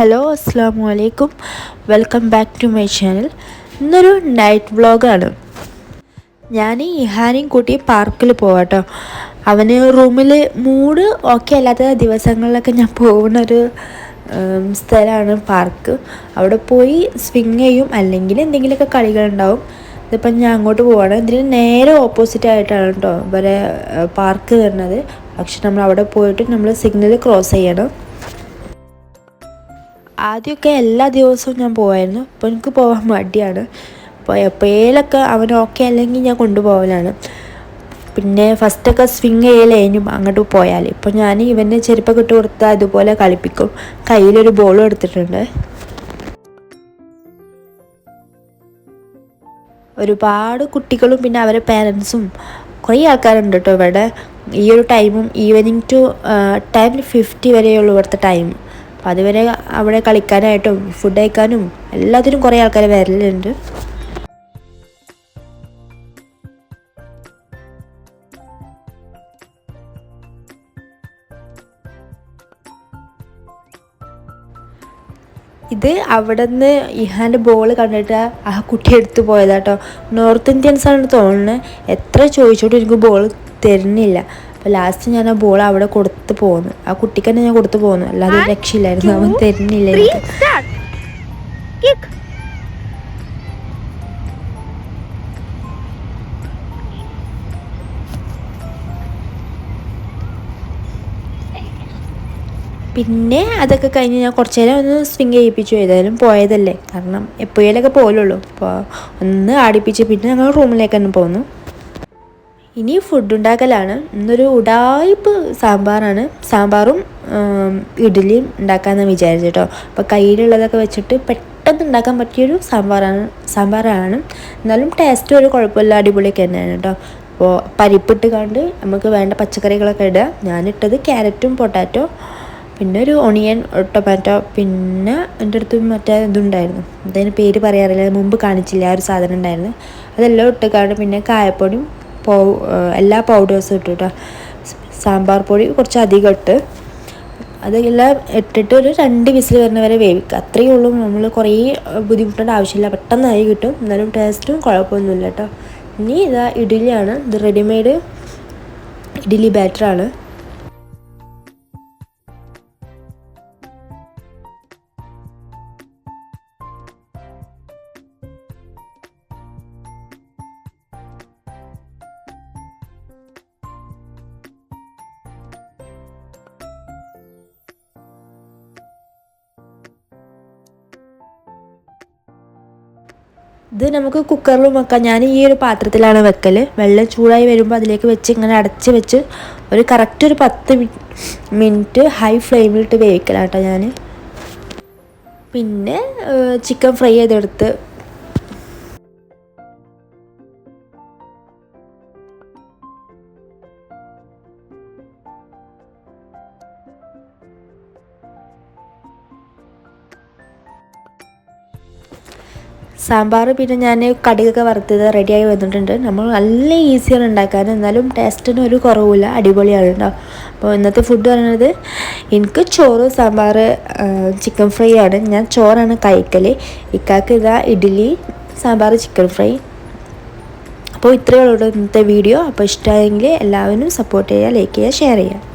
Hello അസ്സാം വലൈക്കും welcome back to my channel. ഇന്നൊരു നൈറ്റ് വ്ളോഗാണ്. ഞാൻ ഇഹാനെയും കൂട്ടി പാർക്കിൽ പോവാട്ടോ. അവന് റൂമിൽ മൂഡ് ഓക്കെ അല്ലാത്ത ദിവസങ്ങളിലൊക്കെ ഞാൻ പോകുന്ന ഒരു സ്ഥലമാണ് പാർക്ക്. അവിടെ പോയി സ്വിങ് ചെയ്യും. അല്ലെങ്കിൽ എന്തെങ്കിലുമൊക്കെ കളികളുണ്ടാവും. ഇതിപ്പം ഞാൻ അങ്ങോട്ട് പോവാണ്. ഇതിന് നേരെ ഓപ്പോസിറ്റ് ആയിട്ടാണ് കേട്ടോ വരെ പാർക്ക് വരുന്നത്. പക്ഷെ നമ്മൾ അവിടെ പോയിട്ട് നമ്മൾ സിഗ്നൽ ക്രോസ് ചെയ്യണം. ആദ്യമൊക്കെ എല്ലാ ദിവസവും ഞാൻ പോവായിരുന്നു. അപ്പോൾ എനിക്ക് പോകാൻ മടിയാണ്. അപ്പോൾ എപ്പോഴേലൊക്കെ അവൻ ഓക്കെ അല്ലെങ്കിൽ ഞാൻ കൊണ്ടുപോകലാണ് പിന്നെ ഫസ്റ്റൊക്കെ സ്വിങ് ചെയ്യലേനും അങ്ങോട്ട് പോയാൽ ഇപ്പോൾ ഞാൻ ഇവനെ ചെരുപ്പൊക്കെ ഇട്ട് കൊടുത്താൽ അതുപോലെ കളിപ്പിക്കും. കയ്യിലൊരു ബോളും എടുത്തിട്ടുണ്ട്. ഒരുപാട് കുട്ടികളും പിന്നെ അവരെ പേരൻസും കുറേ ആൾക്കാരുണ്ട് കേട്ടോ ഇവിടെ. ഈ ഒരു ടൈമും ഈവനിങ് ടു ടൈം ഫിഫ്റ്റി വരെയുള്ളൂ ഇവിടുത്തെ ടൈം അപ്പോൾ അതുവരെ അവിടെ കളിക്കാനായിട്ടും ഫുഡ് കഴിക്കാനും എല്ലാത്തിനും കുറേ ആൾക്കാർ വരലുണ്ട്. ഇത് അവിടെ നിന്ന് ഇഹാന്റെ ബോൾ കണ്ടിട്ട് ആ കുട്ടി എടുത്തു പോയതാട്ടോ. നോർത്ത് ഇന്ത്യൻസ് ആണ് തോന്നുന്നത് എത്ര ചോദിച്ചോട്ടും എനിക്ക് ബോൾ തരുന്നില്ല. അപ്പോൾ ലാസ്റ്റ് ഞാൻ ആ ബോൾ അവിടെ കൊടുത്ത് പോന്നു. ആ കുട്ടിക്ക് തന്നെ ഞാൻ കൊടുത്തു പോന്നു. അല്ലാതെ രക്ഷയില്ലായിരുന്നു. അവൻ തരുന്നില്ല പിന്നെ അതൊക്കെ കഴിഞ്ഞ് ഞാൻ കുറച്ച് നേരം ഒന്ന് സ്വിങ് ചെയ്യിപ്പിച്ചു. ഏതായാലും പോയതല്ലേ. കാരണം എപ്പോഴേലൊക്കെ പോലുള്ളൂ. അപ്പോൾ ഒന്ന് ആടിപ്പിച്ച് പിന്നെ ഞങ്ങൾ റൂമിലേക്ക് തന്നെ പോന്നു. ഇനി ഫുഡ് ഉണ്ടാക്കലാണ്. ഇന്നൊരു ഉടായ്പ് സാമ്പാറാണ്. സാമ്പാറും ഇഡ്ഡലിയും ഉണ്ടാക്കാമെന്ന് വിചാരിച്ചു കേട്ടോ. അപ്പോൾ കയ്യിലുള്ളതൊക്കെ വെച്ചിട്ട് പെട്ടെന്ന് ഉണ്ടാക്കാൻ പറ്റിയൊരു സാമ്പാറാണ് സാമ്പാറാണ്. എന്നാലും ടേസ്റ്റ് ഒരു കുഴപ്പമില്ല അടിപൊളിയൊക്കെ തന്നെയാണ് കേട്ടോ. അപ്പോൾ പരിപ്പിട്ട് കണ്ട് നമുക്ക് വേണ്ട പച്ചക്കറികളൊക്കെ ഇടുക. ഞാനിട്ടത് ക്യാരറ്റും പൊട്ടാറ്റോ പിന്നെ ഒരു ഒണിയൻ ടൊമാറ്റോ പിന്നെ എന്റെ അടുത്ത് മറ്റേ ഇതുണ്ടായിരുന്നു. അതിന് പേര് പറയാറില്ല മുമ്പ് കാണിച്ചില്ല ആ ഒരു സാധനം ഉണ്ടായിരുന്നു. അതെല്ലാം ഇട്ട് പിന്നെ കായപ്പൊടിയും എല്ലാ പൗഡേഴ്സും ഇട്ടു സാമ്പാർ പൊടി കുറച്ച് അധികം ഇട്ട്. അതെല്ലാം ഇട്ടിട്ട് ഒരു രണ്ട് വിസിൽ വരുന്ന വരെ വേവിക്കുക അത്രയേ ഉള്ളൂ. നമ്മൾ കുറേ ബുദ്ധിമുട്ടേണ്ട ആവശ്യമില്ല. പെട്ടെന്നായി കിട്ടും. എന്നാലും ടേസ്റ്റും കുഴപ്പമൊന്നുമില്ല കേട്ടോ ഇനി ഇതാ ഇഡ്ഡലിയാണ്. ഇത് റെഡിമെയ്ഡ് ഇഡ്ഡലി ബാറ്ററാണ് ഇത് നമുക്ക് കുക്കറിലും വെക്കാം. ഞാൻ ഈ ഒരു പാത്രത്തിലാണ് വെക്കൽ വെള്ളം ചൂടായി വരുമ്പോൾ അതിലേക്ക് വെച്ച് ഇങ്ങനെ അടച്ച് വെച്ച് ഒരു കറക്റ്റ് ഒരു പത്ത് മിനിറ്റ് ഹൈ ഫ്ലെയിമിലിട്ട് വേവിക്കലാട്ടോ ഞാൻ പിന്നെ ചിക്കൻ ഫ്രൈ ചെയ്തെടുത്ത് സാമ്പാർ പിന്നെ ഞാൻ കടുകൊക്കെ വറുത്തത് റെഡിയായി വന്നിട്ടുണ്ട്. നമ്മൾ നല്ല ഈസിയാണ് ഉണ്ടാക്കാൻ എന്നാലും ടേസ്റ്റിന് ഒരു കുറവില്ല അടിപൊളിയാണ് കേട്ടോ അപ്പോൾ ഇന്നത്തെ ഫുഡ് പറയുന്നത് എനിക്ക് ചോറ് സാമ്പാർ ചിക്കൻ ഫ്രൈ ആണ്. ഞാൻ ചോറാണ് കഴിക്കൽ ഇക്കാക്ക് ഇതാ ഇഡ്ഡലി സാമ്പാർ ചിക്കൻ ഫ്രൈ അപ്പോൾ ഇത്രയേ ഉള്ളൂ ഇന്നത്തെ വീഡിയോ അപ്പോൾ ഇഷ്ടമായെങ്കിൽ എല്ലാവരും സപ്പോർട്ട് ചെയ്യുക ലൈക്ക് ചെയ്യുക ഷെയർ ചെയ്യുക.